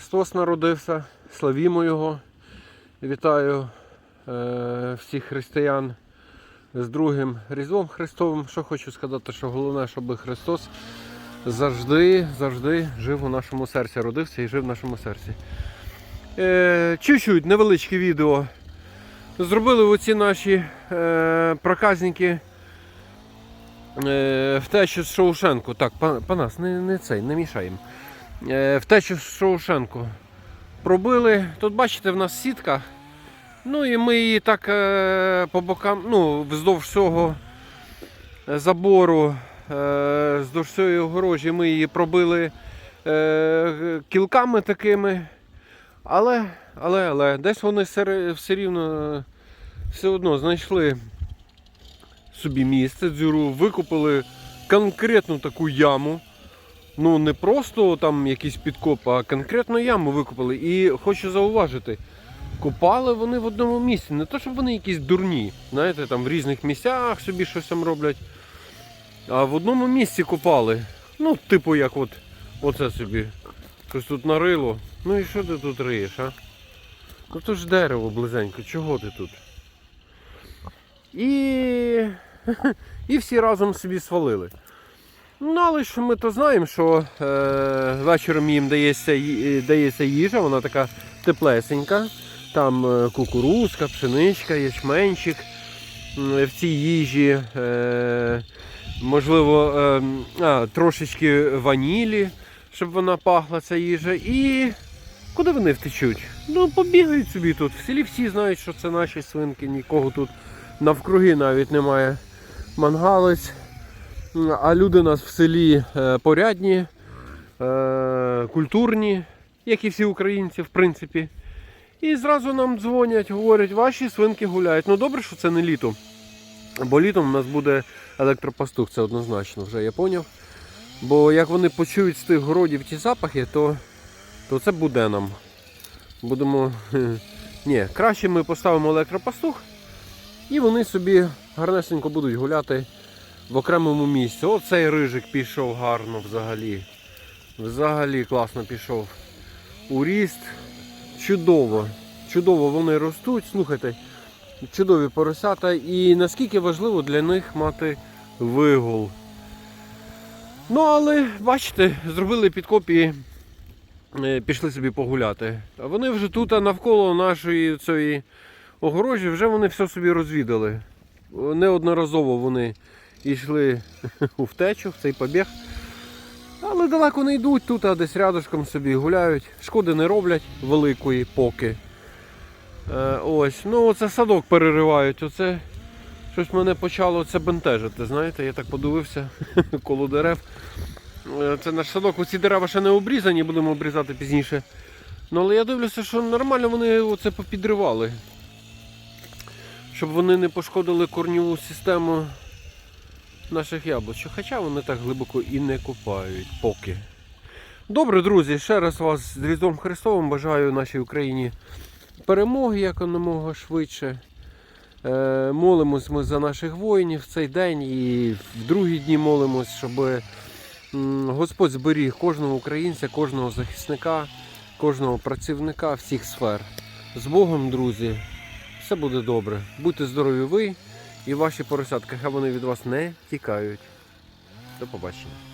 Христос народився, славімо Його. Вітаю е, всіх християн з другим Різдвом Христовим. Що хочу сказати, що головне, щоб Христос завжди, завжди жив у нашому серці, родився і жив в нашому серці. Е, чуть-чуть невеличке відео. Зробили оці наші е, проказники е, втечу з Шоушенку. Так, панас, не, не цей, не мішаємо. Е, втечу Шоушенку. Пробили. Тут бачите, в нас сітка. Ну і ми її так е, по бокам, ну, вздовж забору, е, вздовж цієї огорожі ми її пробили кілками такими. Але, але, але, десь вони все, рівно все одно знайшли собі місце, дзюру, викупили конкретну таку яму. Ну, не просто там якийсь підкоп, а конкретну яму викопали. І хочу зауважити, копали вони в одному місці. Не то, щоб вони якісь дурні, знаєте, там в різних місцях собі щось там роблять. А в одному місці копали. Ну, типу, як от оце собі. Щось тут нарило. Ну і що ти тут риєш, а? Ну то ж дерево близенько, чого ти тут? І. І всі разом собі свалили. Ну, але ж ми то знаємо, що е, вечором їм дається, дається їжа, вона така теплесенька. Там е, кукурузка, пшеничка, ячменчик. В цій їжі, е, можливо, е, а, трошечки ванілі, щоб вона пахла ця їжа. І куди вони втечуть? Ну, побігають собі тут. В селі всі знають, що це наші свинки, нікого тут навкруги навіть немає. Мангалець. А люди у нас в селі е, порядні, е, культурні, як і всі українці, в принципі. І зразу нам дзвонять, говорять, ваші свинки гуляють. Ну добре, що це не літо. Бо літом у нас буде електропастух, це однозначно, вже я поняв. Бо як вони почують з тих городів ті запахи, то, то це буде нам. Будемо. Ні, краще ми поставимо електропастух, і вони собі гарнесенько будуть гуляти в окремому місці. Оцей рижик пішов гарно взагалі. Взагалі класно пішов. У ріст. Чудово. Чудово вони ростуть. Слухайте, чудові поросята. І наскільки важливо для них мати вигул. Ну, але бачите, зробили підкоп і е, пішли собі погуляти. А вони вже тут навколо нашої цієї огорожі вже вони все собі розвідали. Неодноразово вони йшли у втечу, в цей побіг. Але далеко не йдуть тут, а десь рядышком собі гуляють. Шкоди не роблять великої поки. Е, ось, ну оце садок переривають. Оце щось мене почало це бентежити. Знаєте, я так подивився коло дерев. Е, Це наш садок, оці дерева ще не обрізані, будемо обрізати пізніше. Ну але я дивлюся, що нормально вони оце попідривали. Щоб вони не пошкодили корніву систему наших яблучок. Хоча вони так глибоко і не копають поки. Добре, друзі, ще раз вас з Різдвом Христовим бажаю нашій Україні перемоги якомога швидше. Е, молимось ми за наших воїнів в цей день і в другі дні молимось, щоб Господь зберіг кожного українця, кожного захисника, кожного працівника всіх сфер. З Богом, друзі, все буде добре. Будьте здорові ви і ваші поросятки, хай вони від вас не тікають. До побачення.